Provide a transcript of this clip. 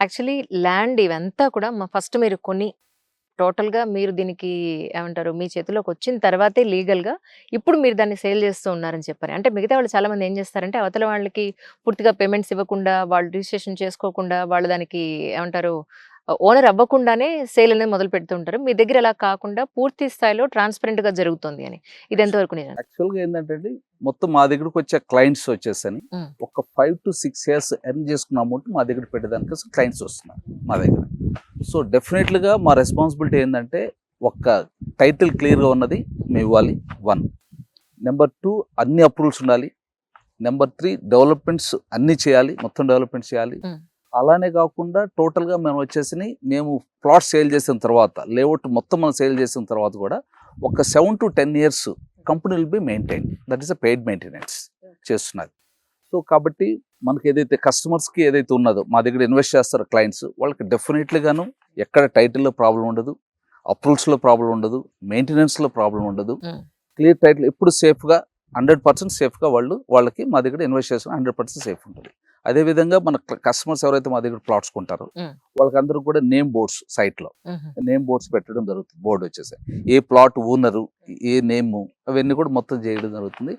Actually land ఇవంతా కూడా మా ఫస్ట్ మీరు కొని టోటల్‌గా మీరు దీనికి ఏమంటారు మీ చేతిలోకి వచ్చిన తర్వాతే లీగల్‌గా ఇప్పుడు మీరు దాన్ని సేల్ చేస్తూ ఉన్నారని చెప్పారు. అంటే మిగతా వాళ్ళు చాలామంది ఏం చేస్తారంటే అవతల వాళ్ళకి పూర్తిగా పేమెంట్స్ ఇవ్వకుండా, వాళ్ళు రిజిస్ట్రేషన్ చేసుకోకుండా, వాళ్ళు దానికి ఏమంటారు ఓనర్ అవ్వకుండానే సేల్ అనేది మొదలు పెడుతూ ఉంటారు. మీ దగ్గర అలా కాకుండా పూర్తి స్థాయిలో ట్రాన్స్‌పరెంట్‌గా జరుగుతుంది అని. ఇది ఎంతవరకు ఏందంటే అండి, మొత్తం మా దగ్గరకు వచ్చే క్లయింట్స్ వచ్చేసని. ఒక 5-6 ఇయర్స్ ఎర్న్ చేసుకున్న అమౌంట్ మా దగ్గర పెట్టేదానికి క్లయింట్స్ వస్తున్నారు మా దగ్గర. సో డెఫినెట్‌లీగా మా రెస్పాన్సిబిలిటీ ఏందంటే ఒక్క టైటిల్ క్లియర్‌గా ఉన్నది మేము ఇవ్వాలి 1. నెంబర్ 2 అన్ని అప్రూవల్స్ ఉండాలి. నెంబర్ 3 డెవలప్‌మెంట్స్ అన్నీ చేయాలి. మొత్తం డెవలప్‌మెంట్స్ చేయాలి. అలానే కాకుండా టోటల్‌గా మేము వచ్చేసిని మేము ప్లాట్ సేల్ చేసిన తర్వాత, లేఅవుట్ మొత్తం మనం సేల్ చేసిన తర్వాత కూడా ఒక 7-10 years company will be maintain. That is a paid maintenance చేస్తున్నది. సో కాబట్టి మనకి ఏదైతే కస్టమర్స్‌కి ఏదైతే ఉన్నదో మా దగ్గర ఇన్వెస్ట్ చేస్తారో క్లయింట్స్ వాళ్ళకి డెఫినెట్‌లీగాను ఎక్కడ టైటిల్‌లో ప్రాబ్లమ్ ఉండదు. అప్రూవల్స్‌లో ప్రాబ్లమ్ ఉండదు. మెయింటెనెన్స్‌లో ప్రాబ్లమ్ ఉండదు. క్లియర్ టైటిల్ ఎప్పుడు సేఫ్‌గా 100% సేఫ్‌గా వాళ్ళు వాళ్ళకి మా దగ్గర ఇన్వెస్ట్ చేసిన 100% సేఫ్ ఉంటుంది. అదే విధంగా మన కస్టమర్స్ ఎవరైతే మా దగ్గర ప్లాట్స్ కొంటారో. వాళ్ళకందరూ కూడా నేమ్ బోర్డ్స్ సైట్‌లో హుహు. నేమ్ బోర్డ్స్ పెట్టడం జరుగుతుంది. బోర్డ్ వచ్చేసి ఏ ప్లాట్ ఓనరు, ఏ నేము అవన్నీ కూడా మొత్తం చేయడం జరుగుతుంది.